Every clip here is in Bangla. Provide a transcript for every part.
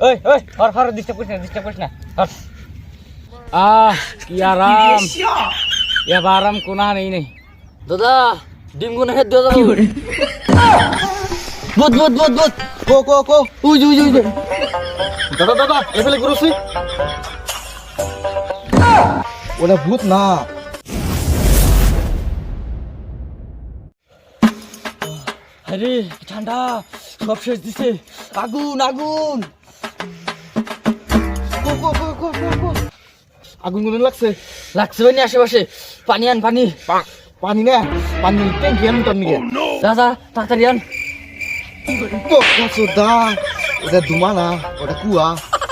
ওই ওই হর হর ডিস্টার্ব করিস না ডিস্টার্ব করিস না হর আহ কি আরাম এবার আরাম কোনা নেই নেই দাদা ডিম গুনে হেদ দাদা বুত বুত বুত বুত কো কো কো উই উই উই দাদা দাদা এফেলে গুরুসি ওটা ভূত না আরে ঠান্ডা সব শেষ দিছে। আগুন আগুন! আগুনগুলো লাগছে? লাগছে ভাই আশেপাশে। পানি আন পানি। পানি না পানি ট্যাঙ্কি তার নিকে দাদা তাড়াতাড়ি আন। দা ওটা দুমা না ওটা কুয়া।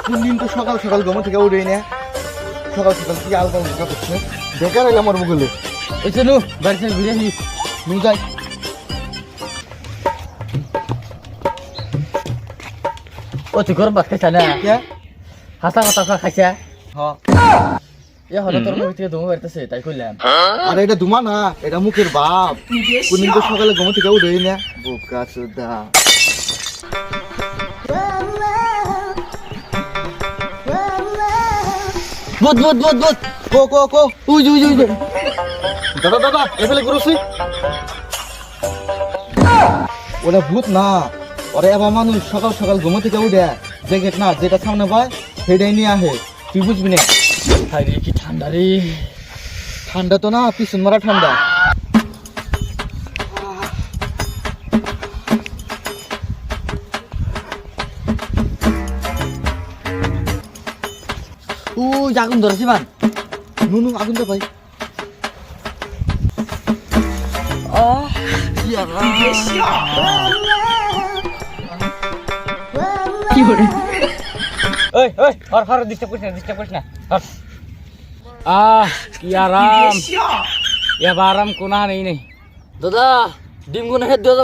কোন দিন তো সকাল সকাল গম থেকে উঠে না। সকাল সকাল কি আলগা উঠা করছে? বেকার হইলাম আমার মুগলে এই চলু বাড়ি থেকে ঘুরে নু যাই। তুই গরম ভাত খাইছা না? কে হাসা কথা খাইছা? এ হলে তোর মুখ থেকে দমে বাড়তেছে তাই কইলাম আরে এটা দুমা না এটা মুখের বাপ। কোন দিন তো সকালে গম থেকে উঠে না? বোকা সুদা বুত বুত বুত বুত কো কো কো। উই উই উই দাদা দাদা এফেলে গুরুসি ওটা ভূত না। ওরা এবার মানুষ সকাল সকাল ঘুমো থেকে উঠে জ্যাকেট না যেটা সামনে পায় সেটাই নিয়ে আহে। তুই বুঝবি না। হাই রে কি ঠান্ডা রে? ঠান্ডা তো না পিছন মারা ঠান্ডা। উই আগুন ধরেছি মান। নুনু আগুন তো ভাই ওই ওই হর হর ডিস্টার্ব করিস না ডিস্টার্ব করিস না হর আহ কি আরাম। এবার আরাম কোনা নেই নেই। দাদা ডিম গুনে হেদ দাদা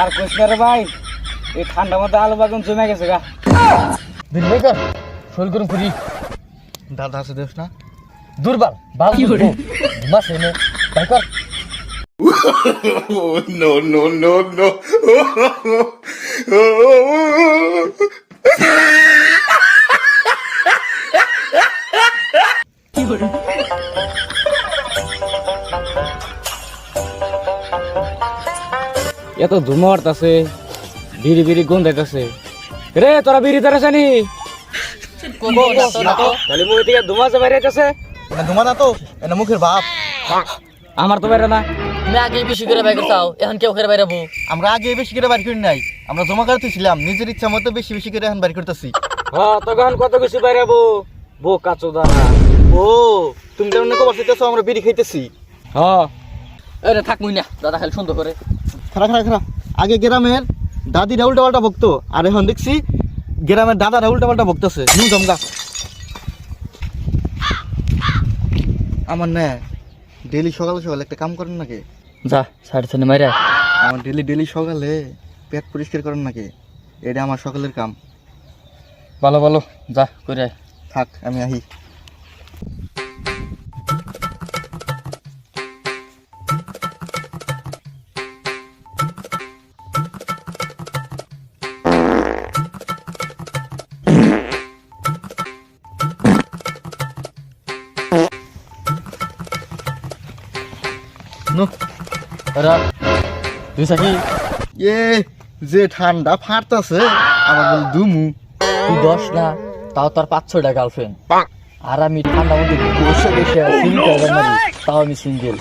আর কইস না রে ভাই এই ঠান্ডার মধ্যে আলু বাগুন জমে গেছে গা। দিন ভাই কর শোল করুন করি। দাদা আছে দেখ না? দুর্বল বাল মাস এনে ভাই no, no, no, no. এত ধুমা আছে বিড়ি বিড়ি গন্ধ আইতাছে রে তোরা বিড়ি ধরেছ নি তাহলে মুখ থেকে ধুমা যে বাইরে আইতাছে ধুমা না তো এটা মুখের বাপ আমার তো বাইরে না। তুমি আগে বেশি করে বাইরে চাও এখন কেউ করে বাইরে আমরা আগে বেশি করে করি নাই। আমরা জমা করতেছিলাম নিজের ইচ্ছা মতো বেশি বেশি করে এখন করতেছি। হ্যাঁ তখন কত কিছু বাইরে বো বো কাচো দানা ও তুমি চাইতেছো আমরা বিড়ি খাইতেছি। হ্যাঁ। আরে থাক মুই না দাদা খালি সুন্দর করে। খারা খারা খারা আগে গ্রামের দাদিরা উল্টা পাল্টা বকতো আর এখন দেখছি গ্রামের দাদারা উল্টা পাল্টা নু জমগা। আমার না ডেলি সকালে সকালে একটা কাম করেন নাকি? যা সাড়ে মাইরা। আমার ডেলি ডেলি সকালে পেট পরিষ্কার করেন নাকি? এটা আমার সকালের কাম। ভালো ভালো যা করে আয়। থাক আমি আহি। নু রাখ তুই সাকি এ যে ঠান্ডা ফাটতাছে আমার বলে দুমু। তুই দশ না তাও তোর পাঁচ ছয়টা গার্লফ্রেন্ড আর আমি ঠান্ডা মধ্যে বসে বসে মারি তাও আমি সিঙ্গেল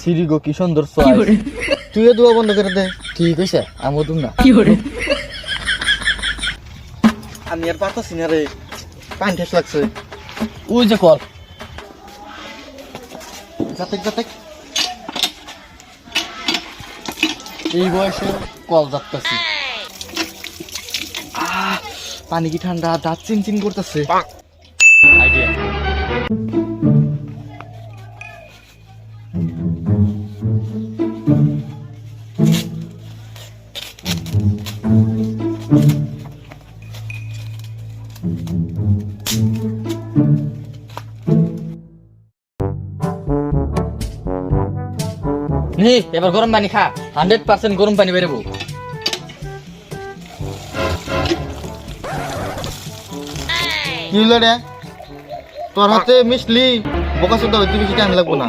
সিরি গো কি সুন্দর। তুইও দুয়া বন্ধ করে দে। ঠিক আছে আমি তুম না। আমি আর পারতাছি না রে। পানি ঠেস লাগছে। ওই যে কল। যাতে যাতে। এই বয়সে কল যাচ্ছে পানি কি ঠান্ডা? দাঁত চিন চিন করতেছে আইডিয়া নি এবার গরম পানি খা। হান্ড্রেড পার্সেন্ট গরম পানি বেরোবো কি হলো রে? তোর হাতে মিশলি বোকা সুদ্ধা হইতে বেশি টাইম লাগবো না।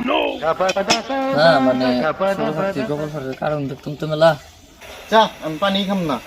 হ্যাঁ মানে গোবর ফাটের কারণ দেখতুম তো মেলা। চা আমি পানি খাম না।